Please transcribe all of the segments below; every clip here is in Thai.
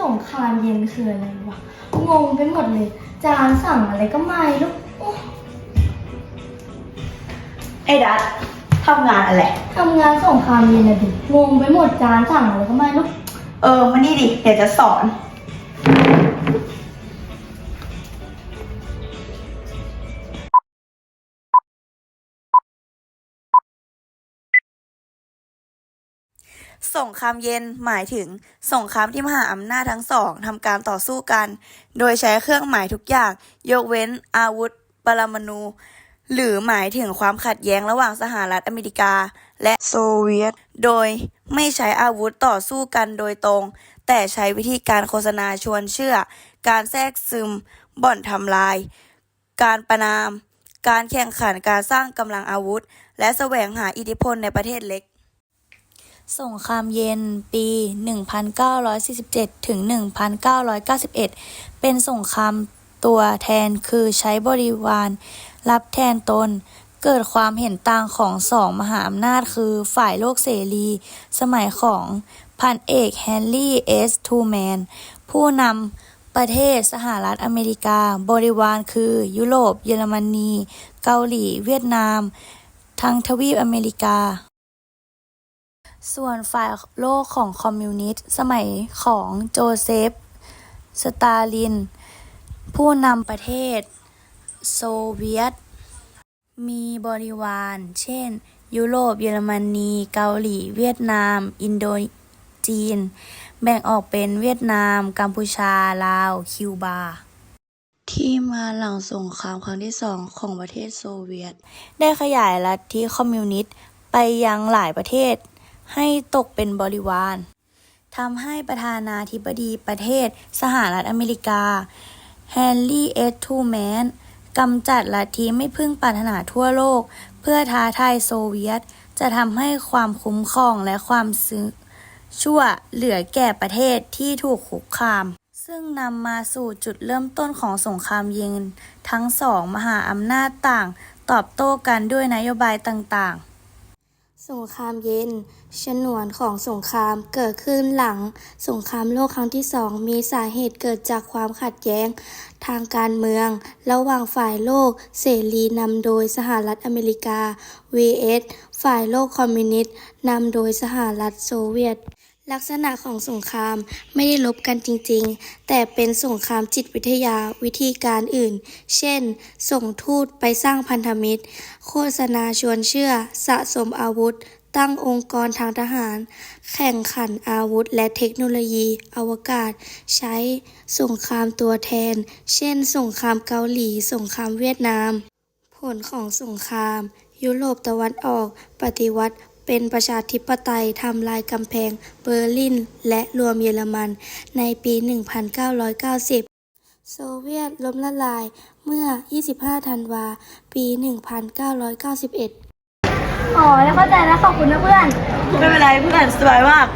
สงครามเย็นคืออะไรวะ งงไปหมดเลย จานสั่งอะไรก็ไม่รู้โอ๊ยไอ้ดัดทำงานอะไร ทำงานสงครามเย็นนะดิงงไปหมดจานสั่งอะไรก็ไม่รู้เออมานี่ดิ เดี๋ยวจะสอน สงครามเย็นหมายถึงสงครามที่มหาอำนาจทั้งสองทำการต่อสู้กัน โดยใช้เครื่องหมายทุกอย่าง ยกเว้นอาวุธปรมาณูหรือหมายถึงความขัดแย้งระหว่างสหรัฐอเมริกา และโซเวียต โดยไม่ใช้อาวุธต่อสู้กันโดยตรง แต่ใช้วิธีการโฆษณาชวนเชื่อ การแทรกซึม บ่อนทำลาย การประนาม การแข่งขันการสร้างกำลังอาวุธ และแสวงหาอิทธิพลในประเทศเล็ก สงครามเย็นปี 1947 ถึง 1991 เป็นสงครามตัวแทนคือใช้บริวาร รับแทนตน เกิดความเห็นต่างของสองมหาอำนาจคือฝ่ายโลกเสรี สมัยของพันเอกแฮนรี่เอสทูแมน ผู้นำประเทศสหรัฐอเมริกา บริวารคือยุโรป เยอรมนี เกาหลี เวียดนาม ทั้งทวีปอเมริกา ส่วนฝ่ายโลกของคอมมิวนิสต์สมัยของโจเซฟ สตาลิน ผู้นำประเทศ โซเวียต มีบริวาร เช่น ยุโรป เยอรมนี เกาหลี เวียดนาม อินโดจีน แบ่งออกเป็นเวียดนาม กัมพูชา ลาว คิวบา ที่มาหลังสงครามครั้งที่สองของประเทศโซเวียต ได้ขยายลัทธิคอมมิวนิสต์ไปยังหลายประเทศ ให้ตกเป็นบริวารทำให้ประธานาธิบดีประเทศสหรัฐอเมริกาแฮนรี่เอสทูแมนกำจัดลัทธิไม่พึ่งปรารถนาทั่วโลก เพื่อท้าทายโซเวียต จะทำให้ความคุ้มครองและความซื้อชั่วเหลือแก่ประเทศที่ถูกคุกคาม ซึ่งนำมาสู่จุดเริ่มต้นของสงครามเย็น ทั้งสองมหาอำนาจต่าง ตอบโต้กันด้วยนโยบายต่างๆ สงครามเย็น ชนวนของสงครามเกิดขึ้นหลัง สงครามโลกครั้งที่สองมีสาเหตุเกิดจากความขัดแย้ง ทางการเมือง ระหว่างฝ่ายโลกเสรีนำโดยสหรัฐอเมริกา vs ฝ่ายโลกคอมมิวนิสต์นำโดยสหรัฐโซเวียต ลักษณะของสงครามไม่ได้ลบกันจริงๆ แต่เป็นสงครามจิตวิทยาวิธีการอื่น เช่น ส่งทูตไปสร้างพันธมิตร โฆษณาชวนเชื่อ สะสมอาวุธ ตั้งองค์กรทางทหาร แข่งขันอาวุธและเทคโนโลยีอวกาศ ใช้สงครามตัวแทน เช่น สงครามเกาหลี สงครามเวียดนาม ผลของสงคราม ยุโรปตะวันออก ปฏิวัติ เป็นประชาธิปไตยทำลายกำแพงเบอร์ลิน และรวมเยอรมัน ในปี 1990โซเวียตล้มละลายเมื่อ 25 ธันวา ปี 1991 อ๋อ แล้วเข้าใจแล้วขอบคุณนะเพื่อน ไม่เป็นไรเพื่อนสบายมาก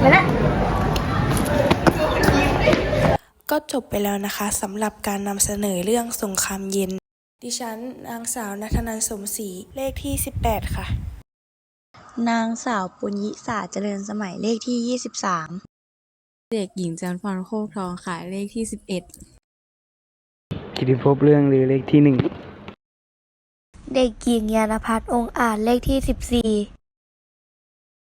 ไปแล้วก็จบไปแล้วนะคะสำหรับการนำเสนอเรื่องสงครามเย็น ดิฉันนางสาวนัทนันสมศรีเลขที่ 18 ค่ะ นางสาวปุญญิสาเจริญสมัยเลขที่23เด็กหญิงจันพรโคกทองขายเลขที่สิบเอ็ดกิติภพเรื่องหรือเลขที่หนึ่ง เด็กหญิงยานพัฒน์องค์อาจเลขที่14